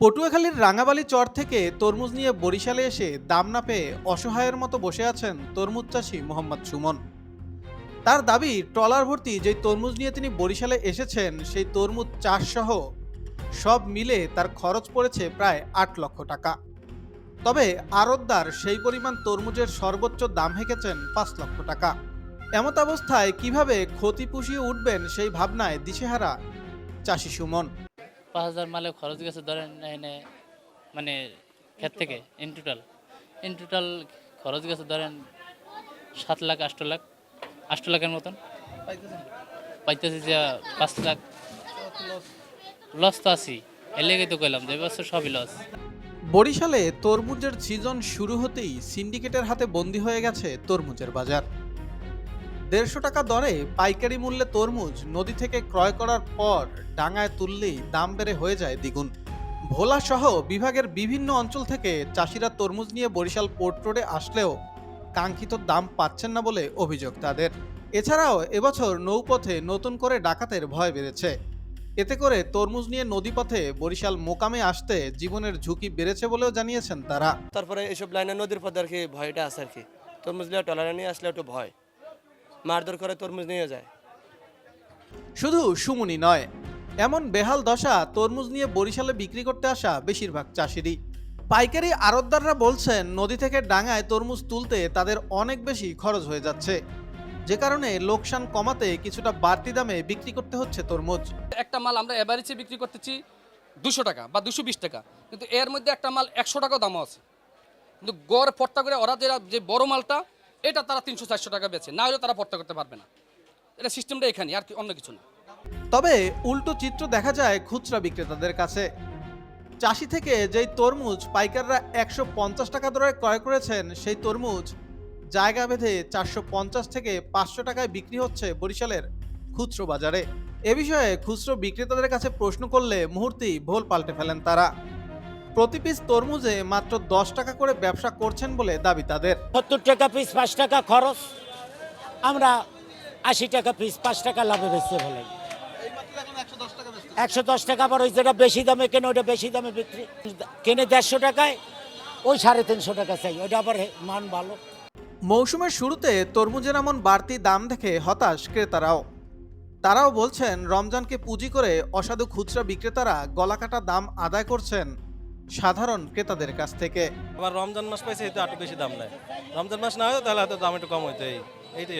পটুয়াখালীর রাঙাবালি চর থেকে তরমুজ নিয়ে বরিশালে এসে দাম না পেয়ে অসহায়ের মতো বসে আছেন তরমুজ চাষি মোহাম্মদ সুমন। তার দাবি, ট্রলার ভর্তি যেই তরমুজ নিয়ে তিনি বরিশালে এসেছেন, সেই তরমুজ চাষসহ সব মিলে তার খরচ পড়েছে প্রায় আট লক্ষ টাকা। তবে আরতদার সেই পরিমাণ তরমুজের সর্বোচ্চ দাম হেঁকেছেন পাঁচ লক্ষ টাকা। এমত অবস্থায় কীভাবে ক্ষতি পুষিয়ে উঠবেন সেই ভাবনায় দিশেহারা চাষি সুমন। পাঁচ হাজার মালে খরচ গেছে ধরেন এনে মানে ক্ষেত থেকে ইন টোটাল ইন টোটাল খরচ গেছে ধরেন সাত লাখ আষ্ট লাখ আষ্ট লাখের মতন। পাইতেছি যে পাঁচ লাখ। লস তো আছি এর লেগে তো কইলাম যে এবছর সবই লস বরিশালে তরমুজের সিজন শুরু হতেই সিন্ডিকেটের হাতে বন্দী হয়ে গেছে তরমুজের বাজার। দেড়শো টাকা দরে পাইকারি মূল্যে তরমুজ নদী থেকে ক্রয় করার পর ডাঙায় তুললেই দাম বেড়ে হয়ে যায় দ্বিগুণ। ভোলা সহ বিভাগের বিভিন্ন অঞ্চল থেকে চাষিরা তরমুজ নিয়ে বরিশাল পোর্ট রোডে আসলেও কাঙ্ক্ষিত দাম পাচ্ছেন না বলে অভিযোগ তাদের। এছাড়াও এবছর নৌপথে নতুন করে ডাকাতের ভয় বেড়েছে। এতে করে তরমুজ নিয়ে নদীপথে বরিশাল মোকামে আসতে জীবনের ঝুঁকি বেড়েছে বলেও জানিয়েছেন তারা। তারপরে এইসব লাইনে নদীর পথে আর কি ভয়টা আছে আর কি। তরমুজ নিয়ে টলারে নিয়ে আসলে একটু ভয়। মারধর করে তরমুজ নিয়ে যায়। শুধু সুমনি নয় এমন বেহাল দশা তরমুজ নিয়ে বরিশালে বিক্রি করতে আসা বেশিরভাগ চাষিরই। পাইকারি আড়তদাররা বলছেন নদী থেকে ডাঙায় তরমুজ তুলতে তাদের অনেক বেশি খরচ হয়ে যাচ্ছে। যে কারণে লোকসান কমাতে কিছুটা বাড়তি দামে বিক্রি করতে হচ্ছে তরমুজ। একটা মাল আমরা এভারেজে বিক্রি করতেছি দুশো টাকা বা দুশো বিশ টাকা কিন্তু এর মধ্যে একটা মাল একশো টাকাও দামও আছে। কিন্তু গড় পর্তা করে ওরা যে বড় মালটা এটা তারা তিনশো চারশো টাকা বেচে না হলে তারা পর্তা করতে পারবে না। এটা সিস্টেমটা এখানে, আর অন্য কিছু না। তবে উল্টো চিত্র দেখা যায় খুচরা বিক্রেতাদের কাছে। চাষি থেকে যেই তরমুজ পাইকাররা একশো পঞ্চাশ টাকা দরে ক্রয় করেছেন, সেই তরমুজ জায়গা বেঁধে চারশো পঞ্চাশ থেকে পাঁচশো টাকায় বিক্রি হচ্ছে বরিশালের খুচরো বাজারে। এ বিষয়ে খুচরো বিক্রেতাদের কাছে প্রশ্ন করলে মুহূর্তেই ভোল পাল্টে ফেলেন তারা। প্রতি পিস তরমুজে মাত্র দশ টাকা করে ব্যবসা করছেন বলে দাবি তাদের। সত্তর টাকা পিস পাঁচ টাকা খরচ। আমরা আশি টাকা পিস পাঁচ টাকা লাভে বেচতে ফেলাই একশো দশ টাকা আবার ওই যেটা বেশি দামে কেনে ওটা বেশি দামে বিক্রি। কেনে দেড়শো টাকায় ওই সাড়ে তিনশো টাকা চাই ওটা আবার মান ভালো। মৌসুমের শুরুতে তরমুজের এমন বাড়তি দাম দেখে হতাশ ক্রেতারাও। তারাও বলছেন রমজানকে পুঁজি করে অসাধু খুচরা বিক্রেতারা গলাকাটা দাম আদায় করছেন। সাধারণ ক্রেতাদের কাছ থেকে আবার রমজান মাস পাইছে এটা একটু বেশি দাম নেয় রমজান মাস না হয় তাহলে হয়তো দাম একটু কম হইতে, এই এইটাই।